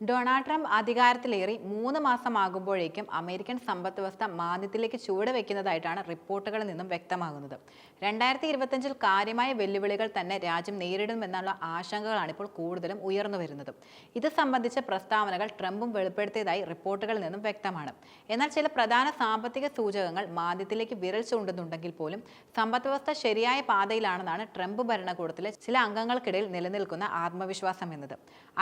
Donald Trump അധികാരത്തിലേറി മൂന്ന് മാസമാകുമ്പോഴേക്കും American സമ്പദ് വ്യവസ്ഥ മാന്ദ്യത്തിലേക്ക് ചുവടുവെക്കുന്നതായിട്ടാണ് റിപ്പോർട്ടുകളിൽ നിന്നും വ്യക്തമാകുന്നത്. രണ്ടായിരത്തി ഇരുപത്തഞ്ചിൽ കാര്യമായ വെല്ലുവിളികൾ തന്നെ രാജ്യം നേരിടുമെന്നുള്ള ആശങ്കകളാണ് ഇപ്പോൾ കൂടുതലും ഉയർന്നു വരുന്നത്. ഇത് സംബന്ധിച്ച പ്രസ്താവനകൾ ട്രംപും വെളിപ്പെടുത്തിയതായി റിപ്പോർട്ടുകളിൽ നിന്നും വ്യക്തമാണ്. എന്നാൽ ചില പ്രധാന സാമ്പത്തിക സൂചകങ്ങൾ മാന്ദ്യത്തിലേക്ക് വിരൽ ചൂണ്ടുന്നുണ്ടെങ്കിൽ പോലും സമ്പദ് വ്യവസ്ഥ ശരിയായ പാതയിലാണെന്നാണ് ട്രംപ് ഭരണകൂടത്തിലെ ചില അംഗങ്ങൾക്കിടയിൽ നിലനിൽക്കുന്ന ആത്മവിശ്വാസം എന്നത്.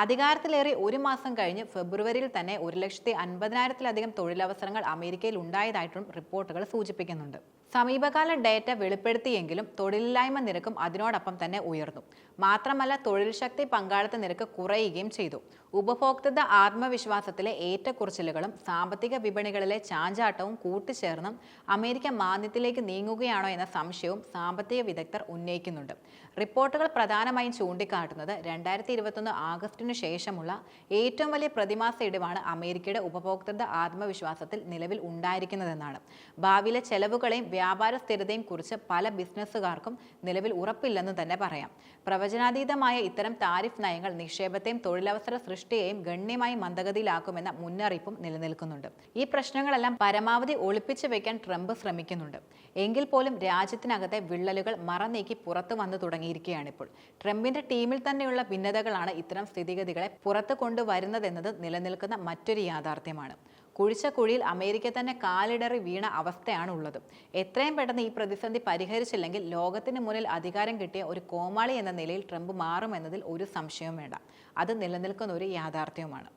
അധികാരത്തിലേറി ഒരു മാസം കഴിഞ്ഞ് ഫെബ്രുവരിയിൽ തന്നെ ഒരു ലക്ഷത്തി അൻപതിനായിരത്തിലധികം തൊഴിലവസരങ്ങൾ അമേരിക്കയിൽ ഉണ്ടായതായിട്ടും റിപ്പോർട്ടുകൾ സൂചിപ്പിക്കുന്നുണ്ട്. സമീപകാല ഡേറ്റ വെളിപ്പെടുത്തിയെങ്കിലും തൊഴിലില്ലായ്മ നിരക്കും അതിനോടൊപ്പം തന്നെ ഉയർന്നു. മാത്രമല്ല തൊഴിൽ ശക്തി പങ്കാളിത്ത നിരക്ക് കുറയുകയും ചെയ്തു. ഉപഭോക്തൃ ആത്മവിശ്വാസത്തിലെ ഏറ്റക്കുറച്ചിലുകളും സാമ്പത്തിക വിപണികളിലെ ചാഞ്ചാട്ടവും കൂട്ടിച്ചേർന്ന് അമേരിക്ക മാന്ദ്യത്തിലേക്ക് നീങ്ങുകയാണോ എന്ന സംശയവും സാമ്പത്തിക വിദഗ്ധർ ഉന്നയിക്കുന്നുണ്ട്. റിപ്പോർട്ടുകൾ പ്രധാനമായും ചൂണ്ടിക്കാട്ടുന്നത് രണ്ടായിരത്തി ഇരുപത്തൊന്ന് ആഗസ്റ്റിനു ശേഷമുള്ള ഏറ്റവും വലിയ പ്രതിമാസ ഇടിവാണ് അമേരിക്കയുടെ ഉപഭോക്തൃ ആത്മവിശ്വാസത്തിൽ നിലവിൽ ഉണ്ടായിരിക്കുന്നതെന്നാണ്. ഭാവിയിലെ ചെലവുകളെയും വ്യാപാര സ്ഥിരതയും കുറിച്ച് പല ബിസിനസ്സുകാർക്കും നിലവിൽ ഉറപ്പില്ലെന്ന് തന്നെ പറയാം. പ്രവചനാതീതമായ ഇത്തരം താരിഫ് നയങ്ങൾ നിക്ഷേപത്തെയും തൊഴിലവസര സൃഷ്ടിയെയും ഗണ്യമായി മന്ദഗതിയിലാക്കുമെന്ന മുന്നറിയിപ്പും നിലനിൽക്കുന്നുണ്ട്. ഈ പ്രശ്നങ്ങളെല്ലാം പരമാവധി ഒളിപ്പിച്ചു വയ്ക്കാൻ ട്രംപ് ശ്രമിക്കുന്നുണ്ട്. എങ്കിൽ പോലും രാജ്യത്തിനകത്തെ വിള്ളലുകൾ മറനീക്കി പുറത്തു വന്നു തുടങ്ങിയിരിക്കുകയാണിപ്പോൾ. ട്രംപിന്റെ ടീമിൽ തന്നെയുള്ള ഭിന്നതകളാണ് ഇത്തരം സ്ഥിതിഗതികളെ പുറത്തു കൊണ്ടുവരുന്നതെന്നത് നിലനിൽക്കുന്ന മറ്റൊരു യാഥാർത്ഥ്യമാണ്. കുഴിച്ച കുഴിയിൽ അമേരിക്ക തന്നെ കാലിടറി വീണ അവസ്ഥയാണ് ഉള്ളത് എത്രയും പെട്ടെന്ന് ഈ പ്രതിസന്ധി പരിഹരിച്ചില്ലെങ്കിൽ ലോകത്തിന് മുന്നിൽ അധികാരം കിട്ടിയ ഒരു കോമാളി എന്ന നിലയിൽ ട്രംപ് മാറുമെന്നതിൽ ഒരു സംശയവും വേണ്ട. അത് നിലനിൽക്കുന്ന ഒരു യാഥാർത്ഥ്യവുമാണ്.